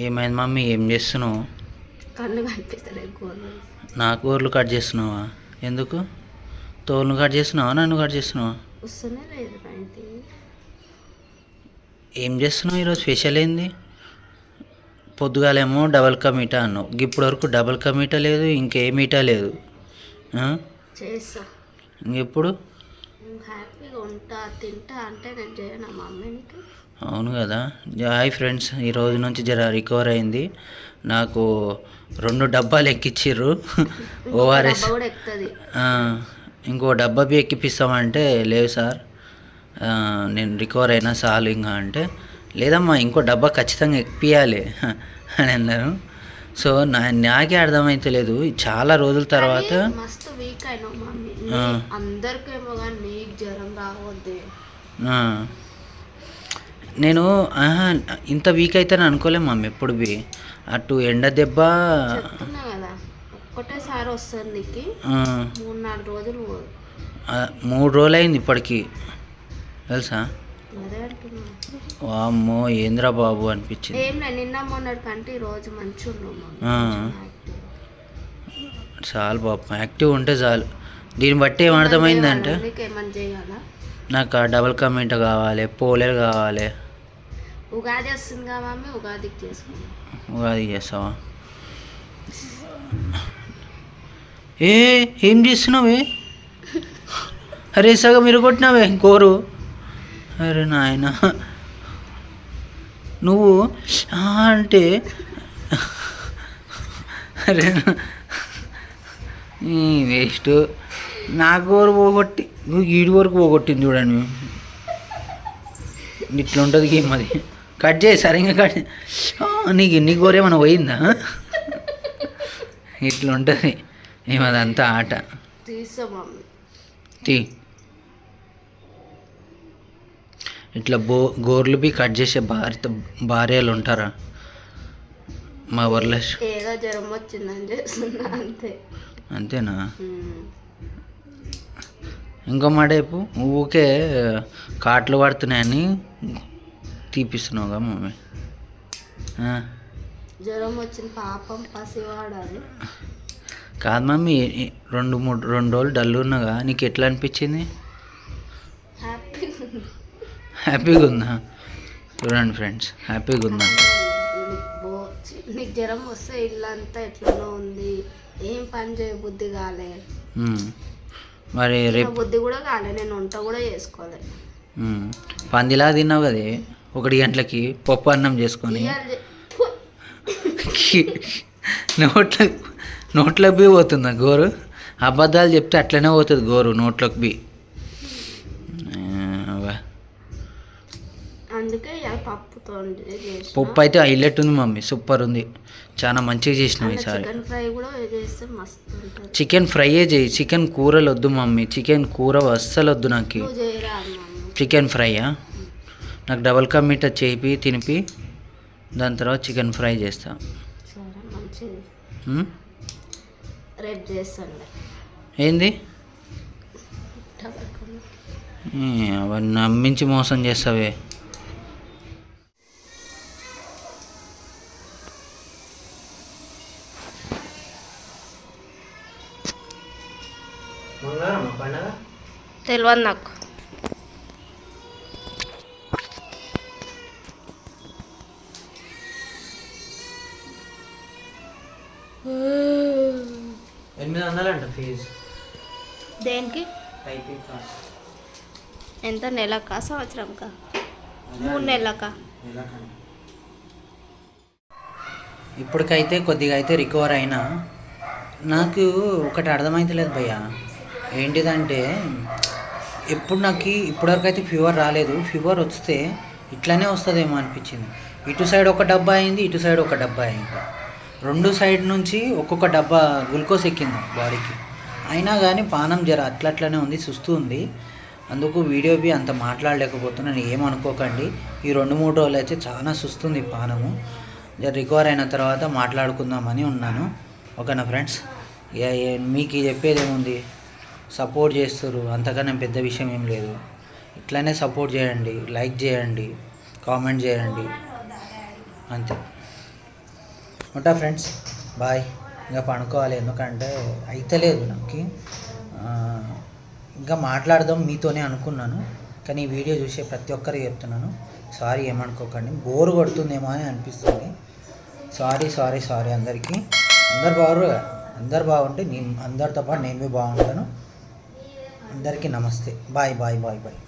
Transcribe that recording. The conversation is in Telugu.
ఏమైంది మమ్మీ? ఏం చేస్తున్నావు? కళ్ళు కనిపిస్తలేదు గోర్లు. నా కూరలు కట్ చేస్తున్నావా? ఎందుకు? తోలును కట్ చేస్తున్నావా? నన్ను కట్ చేస్తున్నావా? వస్తూనే లేదు ఏం చేస్తున్నావు ఈరోజు? స్పెషల్ ఏంది? పొద్దుగాలేమో డబల్ కా మీఠా అన్నావు. ఇప్పటి వరకు డబల్ కా మీఠా లేదు ఇంకే మీఠా లేదు? చేస్తా. ఇంకెప్పుడు? ఉంటా తింటా అంటే నేను చేయను. మా మమ్మీకి అవును కదా. Hi friends. ఈ రోజు నుంచి జర రికవర్ అయింది. నాకు రెండు డబ్బాలు ఎక్కిచ్చిర్రు. ఓఆర్ఎస్ డబ్బా కూడా ఎక్కుతుంది. ఇంకో డబ్బా బి ఎక్కిపిస్తామంటే లేదు సార్. నేను రికవర్ అయినా చాలు ఇంకా అంటే లేదమ్మా ఇంకో డబ్బా ఖచ్చితంగా ఎక్కియాలి అని అన్నారు. సో నా నాకే అర్థమైతలేదు చాలా రోజుల తర్వాత మస్తు వీక్ అయినావు మమ్మీ ఆ. అందరికేమో కానీ నీకు జ్వరం రావద్దే. నేను ఇంత వీక్ అయితే అనుకోలే మమ్మీ ఎప్పుడు బి. అటు ఎండ దెబ్బ ఒక్కటేసారి వస్తుంది నీకు. మూడు నాలుగు రోజులు మూడు రోజులు అయింది ఇప్పటికి. తెలుసా? వామ్మో ఏంద్రా బాబు అనిపించింది. ఏం లేదు నిన్న మొన్నటి కంటే ఈ రోజు మంచిగా. చాలు బాబు యాక్టివ్ ఉంటే చాలు. దీన్ని బట్టి ఏమర్థమైందంటే నీకు డబల్ కమెంట్ కావాలి పోలేరు కావాలి. ఉగాది వస్తుంది ఉగాదికి చేసుకుందాం. ఉగాది చేస్తావా? ఏ ఏం చేస్తున్నావే అరే సగం మీరు కొట్టినావే కోరు అరే నాయన. నువ్వు అంటే అరే వేస్ట్. నా కోరు పోగొట్టి ఈడి వరకు పోగొట్టింది చూడండి. ఇట్లా ఉంటుంది గేమ్ అది. కట్ చేయి సరిగ్గా కట్ నీకు నీ కోరేమైనా పోయిందా? ఇట్లా ఉంటుంది. ఏమదంతా ఆట. తీ. ఇట్లా బో గోర్లు బి కట్ చేసే భార్య భార్యలు ఉంటారా మా వరలక్ష్మి. ఏదో జ్వరం వచ్చిందని చేస్తున్నా అంతే. అంతేనా. ఇంకో మాట చెప్పు. ఊకే కాట్లు పడుతున్నాయని తీపిస్తున్నావుగా మమ్మీ. జ్వరం వచ్చిన పాపం పసివాడాలి కాదు మమ్మీ రెండు మూడు రెండు రోజులు డల్ ఉన్నాగా నీకు ఎట్లా అనిపించింది? హ్యాపీగా ఉందా? చూడండి ఫ్రెండ్స్ హ్యాపీగా ఉందా? నీకు జ్వరం వస్తే ఇల్లంతా ఎట్లనో ఉంది. ఏం పని చేయ బుద్ధి కాలే. మరి రేపు బుద్ధి కూడా కాలే నేను వంట కూడా చేసుకోలే. పందిలా తిన్నావు కదే ఒకటి గంటలకి పప్పు అన్నం చేసుకొని. నోట్ల నోట్లోకి బి పోతుందా గోరు. అబద్ధాలు చెప్తే అట్లనే పోతుంది గోరు నోట్లోకి బి పప్పుతో చేసిన. పప్పు అయితే హైలైట్ ఉంది మమ్మీ సూపర్ ఉంది. చాలా మంచిగా చేసినావు ఈసారి. చికెన్ ఫ్రై కూడా చేస్తే మస్తు ఉంటుంది. చికెన్ ఫ్రైయే చేయి చికెన్ కూరలు వద్దు మమ్మీ చికెన్ కూర అస్సలు వద్దు నాకు. చికెన్ ఫ్రైయా? నాకు డబల్ కా మీట చేపి తినిపి దాని తర్వాత చికెన్ ఫ్రై చేస్తా? రేపు చేస్తాను ఏంది? అవన్నీ నమ్మించి మోసం చేస్తావే. తెలియదు నాకు ఎనిమిది వందలంట ఫీజు దేనికి ఎంత నెలకా సంవత్సరంకా మూడు నెలలకా ఇప్పటికైతే కొద్దిగా అయితే రికవర్ అయినా నాకు ఒకటి అర్థమైతలేదు భయ్య ఏంటిదంటే ఎప్పుడు నాకు ఇప్పటివరకు అయితే ఫీవర్ రాలేదు. ఫీవర్ వస్తే ఇట్లానే వస్తుందేమో అనిపించింది. ఇటు సైడ్ ఒక డబ్బా అయింది ఇటు సైడ్ ఒక డబ్బా అయింది. రెండు సైడ్ నుంచి ఒక్కొక్క డబ్బా గ్లూకోజ్ ఎక్కింది బాడీకి. అయినా కానీ పానం జర అట్లట్లనే ఉంది సుస్తూ ఉంది. అందుకు వీడియో బి అంత మాట్లాడలేకపోతున్నాను ఏమనుకోకండి ఈ రెండు మూడు రోజులు అయితే చాలా సుస్తుంది పానము. జర రికవర్ అయిన తర్వాత మాట్లాడుకుందామని ఉన్నాను. ఓకేనా ఫ్రెండ్స్? మీకు చెప్పేది ఏముంది సపోర్ట్ చేస్తారు అంతకన్నా పెద్ద విషయం ఏం లేదు. ఇట్లానే సపోర్ట్ చేయండి. లైక్ చేయండి. కామెంట్ చేయండి. అంతే. ఉంటా ఫ్రెండ్స్. బాయ్. ఇంకా పడుకోవాలి ఎందుకంటే అయితలేదు నాకు. ఇంకా మాట్లాడదాం మీతోనే అనుకున్నాను. కానీ ఈ వీడియో చూసే ప్రతి ఒక్కరికి చెప్తున్నాను. సారీ ఏమనుకోకండి. బోర్ కొడుతుందేమో అని అనిపిస్తుంది. సారీ సారీ సారీ అందరికీ. అందరు బాగురు అందరు బాగుంటే నేను అందరితో పాటు నేను బాగుంటాను. అందరికీ నమస్తే. Bye bye bye bye.